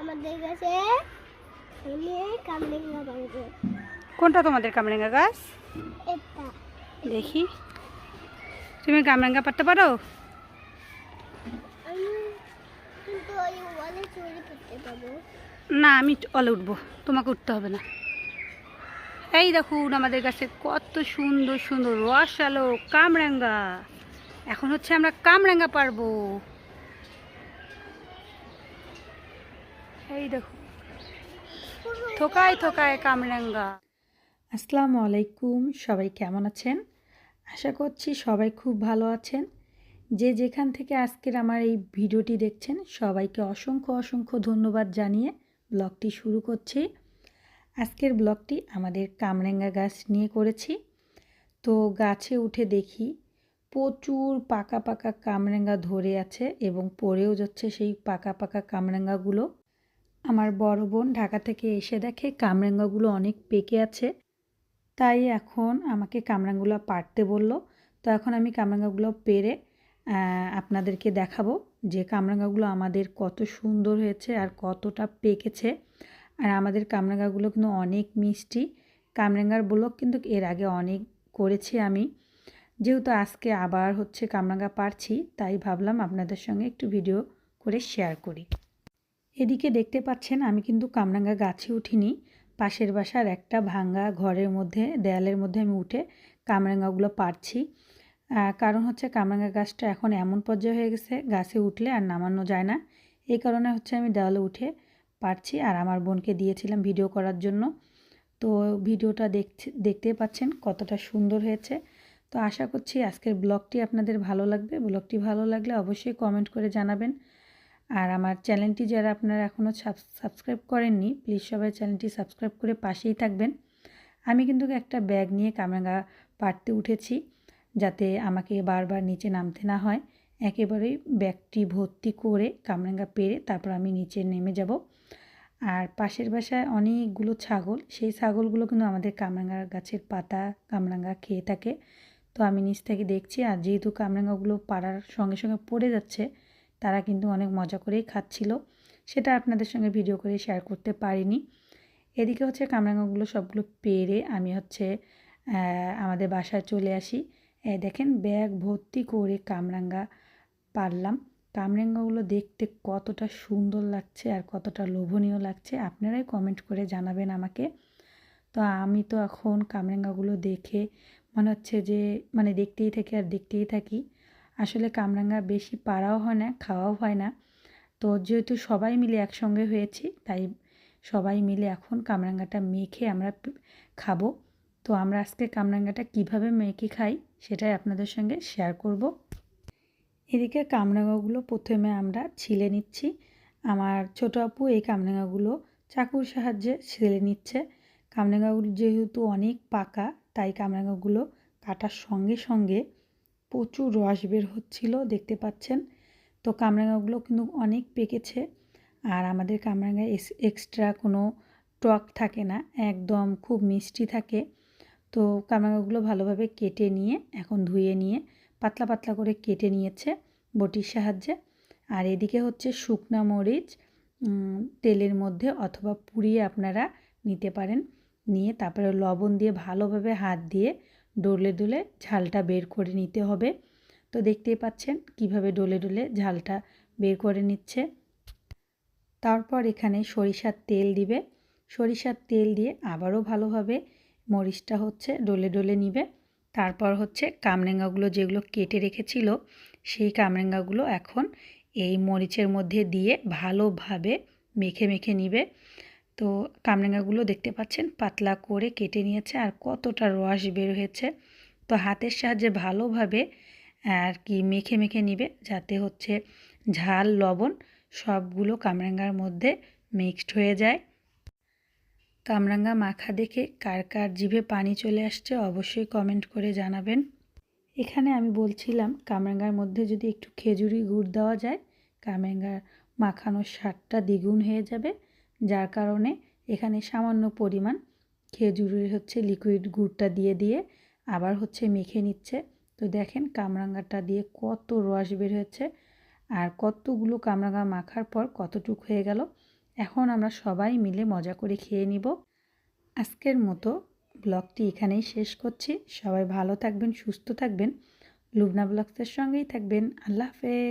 আমাদের কাছে কোনটা তোমাদের কামরেঙ্গা গাছ? দেখি। তুমি কামরেঙ্গা পারতে পারো? না আমি অলে উঠবো। তোমাকে উঠতে হবে না। এই দেখুন আমাদের কাছে কত সুন্দর সুন্দর রসালো কামরাঙ্গা এখন হচ্ছে আমরা কামরাঙ্গা পারব এই দেখুন থোকায় থোকায় কামরাঙ্গা। আসসালামু আলাইকুম, সবাই কেমন আছেন? আশা করছি সবাই খুব ভালো আছেন। যে যেখান থেকে আজকের আমার এই ভিডিওটি দেখছেন, সবাইকে অসংখ্য অসংখ্য ধন্যবাদ জানিয়ে ব্লগটি শুরু করছি। আজকের ব্লগটি আমাদের কামরাঙ্গা গাছ নিয়ে করেছি। তো গাছে উঠে দেখি প্রচুর পাকা পাকা কামরাঙ্গা ধরে আছে এবং পড়েও যাচ্ছে সেই পাকা পাকা কামরাঙ্গাগুলো। আমার বড় বোন ঢাকা থেকে এসে দেখে কামরাঙ্গাগুলো অনেক পেকে আছে। তাই এখন আমাকে কামরাঙ্গুলো পারতে বলল। তো এখন আমি কামরাঙ্গাগুলো পেরে আপনাদেরকে দেখাবো যে কামরাঙ্গাগুলো আমাদের কত সুন্দর হয়েছে আর কতটা পেকেছে। আর আমাদের কামরাঙ্গাগুলো কিন্তু অনেক মিষ্টি। কামরাঙ্গার ব্লগ কিন্তু এর আগে অনেক করেছি আমি। যেহেতু আজকে আবার হচ্ছে কামরাঙ্গা পারছি তাই ভাবলাম আপনাদের সঙ্গে একটু ভিডিও করে শেয়ার করি। এদিকে দেখতে পাচ্ছেন, আমি কিন্তু কামরাঙ্গা গাছে উঠিনি। পাশের বাসার একটা ভাঙ্গা ঘরের মধ্যে, দেয়ালের মধ্যে আমি উঠে কামরাঙ্গাগুলো পারছি কারণ হচ্ছে কামরাঙ্গা গাছটা এখন এমন পর্যায়ে হয়ে গেছে, গাছে উঠলে আর নামানো যায় না। এই কারণে হচ্ছে আমি দেওয়ালে উঠে পারছি আর আমার বোনকে দিয়েছিলাম ভিডিও করার জন্য। তো ভিডিওটা দেখছি দেখতেই পাচ্ছেন কতটা সুন্দর হয়েছে। তো আশা করছি আজকের ব্লগটি আপনাদের ভালো লাগবে। ব্লগটি ভালো লাগলে অবশ্যই কমেন্ট করে জানাবেন। আর আমার চ্যানেলটি যারা আপনারা এখনও সাবস্ক্রাইব করেননি প্লিজ সবাই চ্যানেলটি সাবস্ক্রাইব করে পাশেই থাকবেন। আমি কিন্তু একটা ব্যাগ নিয়ে কামরাঙ্গা পাড়তে উঠেছি, যাতে আমাকে বারবার নিচে নামতে না হয়। একেবারেই ব্যাগটি ভর্তি করে কামরাঙ্গা পেরে তারপর আমি নিচে নেমে যাব। আর পাশের বাসায় অনেকগুলো ছাগল, সেই ছাগলগুলো কিন্তু আমাদের কামরাঙ্গা গাছের পাতা কামরাঙ্গা খেয়ে থাকে। তো আমি নিচ থেকে দেখছি, আর যেহেতু কামরাঙ্গাগুলো পাড়ার সঙ্গে সঙ্গে পড়ে যাচ্ছে তারা কিন্তু অনেক মজা করেই খাচ্ছিল। সেটা আপনাদের সঙ্গে ভিডিও করে শেয়ার করতে পারিনি। এদিকে হচ্ছে কামরাঙ্গাগুলো সবগুলো পেরে আমি হচ্ছে আমাদের বাসায় চলে আসি। দেখেন ব্যাগ ভর্তি করে কামরাঙ্গা পারলাম। কামরাঙ্গাগুলো দেখতে কতটা সুন্দর লাগছে আর কতটা লোভনীয় লাগছে আপনারাই কমেন্ট করে জানাবেন আমাকে। তো আমি তো এখন কামরাঙ্গাগুলো দেখে মনে হচ্ছে যে মানে দেখতেই থাকি আর দেখতেই থাকি। আসলে কামরাঙ্গা বেশি পাড়াও হয় না, খাওয়াও হয় না। তো যেহেতু সবাই মিলে একসঙ্গে হয়েছি, তাই সবাই মিলে এখন কামরাঙ্গাটা মেখে আমরা খাব। তো আমরা আজকে কামরাঙ্গাটা কীভাবে মেখে খাই সেটাই আপনাদের সঙ্গে শেয়ার করব। এদিকে কামরাঙ্গাগুলো প্রথমে আমরা ছিলে নিচ্ছি। আমার ছোট আপু এই কামরাঙ্গাগুলো চাকুর সাহায্যে ছিলে নিচ্ছে। কামরাঙ্গাগুলো যেহেতু অনেক পাকা, তাই কামরাঙ্গাগুলো কাটার সঙ্গে সঙ্গে প্রচুর রস বের হচ্ছিল, দেখতে পাচ্ছেন? তো কামরাঙাগুলো কিন্তু অনেক পেকেছে আর আমাদের কামরাঙায় এক্সট্রা কোনো টক থাকে না, একদম খুব মিষ্টি থাকে। তো কামরাঙাগুলো ভালোভাবে কেটে নিয়ে, এখন ধুয়ে নিয়ে, পাতলা পাতলা করে কেটে নিয়েছে বটির সাহায্যে। আর এদিকে হচ্ছে শুকনা মরিচ তেলের মধ্যে অথবা পুড়িয়ে আপনারা নিতে পারেন। নিয়ে তারপরে লবণ দিয়ে ভালোভাবে হাত দিয়ে ডলে ডলে ঝালটা বের করে নিতে হবে। তো দেখতেই পাচ্ছেন কীভাবে ডলে ডলে ঝালটা বের করে নিচ্ছে। তারপর এখানে সরিষার তেল দিবে। সরিষার তেল দিয়ে আবারও ভালোভাবে মরিচটা হচ্ছে ডলে ডলে নিবে। তারপর হচ্ছে কামরেঙ্গাগুলো যেগুলো কেটে রেখেছিল, সেই কামরেঙ্গাগুলো এখন এই মরিচের মধ্যে দিয়ে ভালোভাবে মেখে মেখে নিবে। তো কামরাঙ্গাগুলো দেখতে পাচ্ছেন, পাতলা করে কেটে নিয়েছে আর কতটা রস বের হয়েছে। তো হাতের সাহায্যে ভালোভাবে, আর কি মেখে মেখে নিবে যাতে হচ্ছে ঝাল, লবণ সবগুলো কামরাঙ্গার মধ্যে মিক্সড হয়ে যায়। কামরাঙ্গা মাখা দেখে কার কার জিভে পানি চলে আসছে অবশ্যই কমেন্ট করে জানাবেন। এখানে আমি বলছিলাম, কামরাঙ্গার মধ্যে যদি একটু খেজুরি গুড় দেওয়া যায়, কামরাঙ্গার মাখানোর স্বাদটা দ্বিগুণ হয়ে যাবে। যার কারণে এখানে সামান্য পরিমাণ খেজুরের হচ্ছে লিকুইড গুড়টা দিয়ে দিয়ে আবার হচ্ছে মেখে নিচ্ছে। তো দেখেন কামরাঙ্গাটা দিয়ে কত রস বের হয়েছে আর কতগুলো কামরাঙ্গা মাখার পর কতটুক হয়ে গেল। এখন আমরা সবাই মিলে মজা করে খেয়ে নিব। আজকের মতো ব্লগটি এখানেই শেষ করছি। সবাই ভালো থাকবেন, সুস্থ থাকবেন। লুবনা ব্লগসের সঙ্গেই থাকবেন। আল্লাহ হাফেজ।